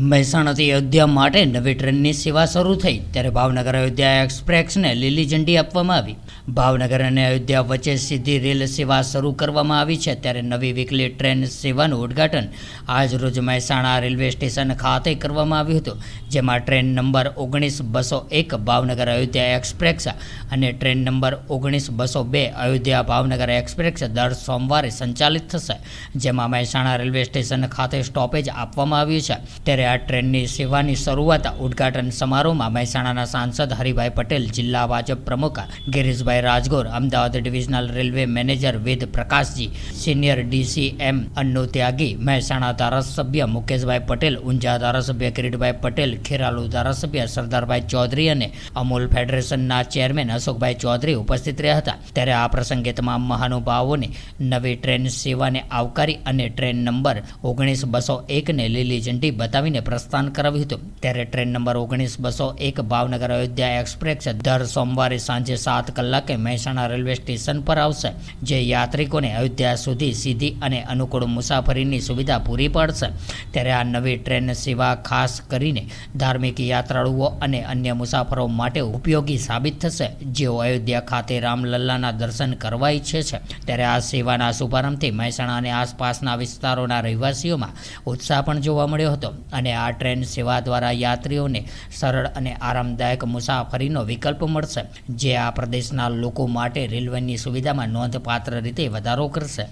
મહેસાણાથી અયોધ્યા માટે નવી ટ્રેનની સેવા શરૂ થઈ. ત્યારે ભાવનગર અયોધ્યા એક્સપ્રેસને લીલી ઝંડી આપવામાં આવી. ભાવનગર અને અયોધ્યા વચ્ચે સીધી રેલ સેવા શરૂ કરવામાં આવી છે. ત્યારે નવી વીકલી ટ્રેન સેવાનું ઉદ્ઘાટન આજ રોજ મહેસાણા રેલવે સ્ટેશન ખાતે કરવામાં આવ્યું હતું. જેમાં ટ્રેન નંબર ઓગણીસ બસો એક ભાવનગર અયોધ્યા એક્સપ્રેસ અને ટ્રેન નંબર ઓગણીસ બસો બે અયોધ્યા ભાવનગર એક્સપ્રેસ દર સોમવારે સંચાલિત થશે. જેમાં મહેસાણા રેલવે સ્ટેશન ખાતે સ્ટોપેજ આપવામાં આવ્યું છે. ત્યારે આ ટ્રેનની સેવાની શરૂઆત ઉદ્ઘાટન સમારોહમાં મહેસાણાના સાંસદ હરિભાઈ પટેલ, જિલ્લા ભાજપ પ્રમુખ Girishbhai Rajgor, Ahmedabad divisional railway manager Ved Prakashji, senior DCM Annu Tyagi, Mehsana ધારાસભ્ય મુકેશભાઈ પટેલ, ઊંઝા ધારાસભ્ય કિરીટભાઈ પટેલ, ખેરાલુ ધારાસભ્ય સરદારભાઈ ચૌધરી અને અમૂલ ફેડરેશનના ચેરમેન અશોકભાઈ ચૌધરી ઉપસ્થિત રહ્યા હતા. ત્યારે આ પ્રસંગે તમામ મહાનુભાવોને નવી ટ્રેન સેવાને આવકારી અને ટ્રેન નંબર ઓગણીસ બસો એકને લીલી ઝંડી બતાવીને પ્રસ્થાન કરાવ્યું હતું. ત્યારે ટ્રેન નંબર ઓગણીસ બસો એક ભાવનગર અયોધ્યા એક્સપ્રેસ દર સોમવારે સાંજે સાત કલાકે મહેસાણા રેલવે સ્ટેશન પર આવશે, જે યાત્રિકોને અયોધ્યા સુધી સીધી અને અનુકૂળ મુસાફરીની સુવિધા પૂરી પાડશે. ત્યારે આ નવી ટ્રેન સેવા ખાસ કરીને ધાર્મિક યાત્રાળુઓ અને અન્ય મુસાફરો માટે ઉપયોગી સાબિત થશે. જેઓ અયોધ્યા ખાતે રામલલ્લાના દર્શન કરવા ઈચ્છે છે, ત્યારે આ સેવાના શુભારંભથી મહેસાણા અને આસપાસના વિસ્તારોના રહેવાસીઓમાં ઉત્સાહ પણ જોવા મળ્યો હતો. અને આ ટ્રેન સેવા દ્વારા યાત્રીઓને સરળ અને આરામદાયક મુસાફરીનો વિકલ્પ મળશે, જે આ પ્રદેશના લોકો માટે રેલવેની સુવિધામાં નોંધપાત્ર રીતે વધારો કરશે.